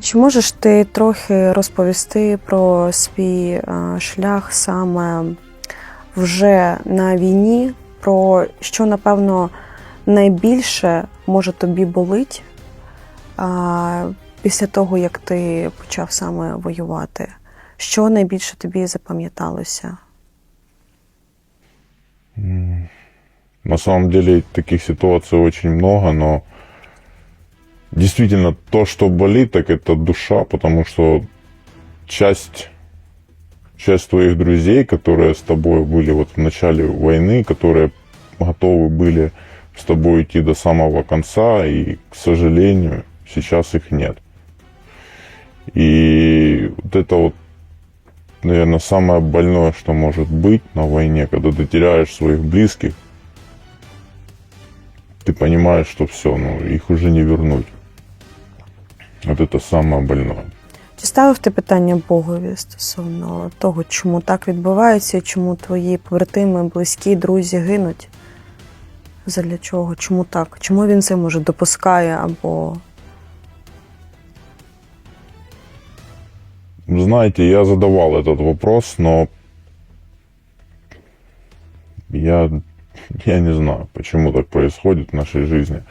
Чи можеш ти трохи розповісти про свій шлях саме вже на війні, про що, напевно, найбільше може тобі болить після того, як ти почав саме воювати? Що найбільше тобі запам'яталося? На самом деле таких ситуаций очень много, но действительно то, что болит, так это душа, потому что часть, часть твоих друзей, которые с тобой были вот в начале войны, которые готовы были с тобой идти до самого конца, и, к сожалению, сейчас их нет. И вот это вот наверное, самое больное, что может быть на войне, когда ты теряешь своих близких, ты понимаешь, что все, ну, их уже не вернуть. Вот это самое больное. Чи ставив ти питання Богові стосовно того, чому так відбувається, чому твої побратими, близькі, друзі гинуть? Задля чого? Чому так? Чому він це може допускає або Знаете, я задавал этот вопрос, но я, я не знаю, почему так происходит в нашей жизни.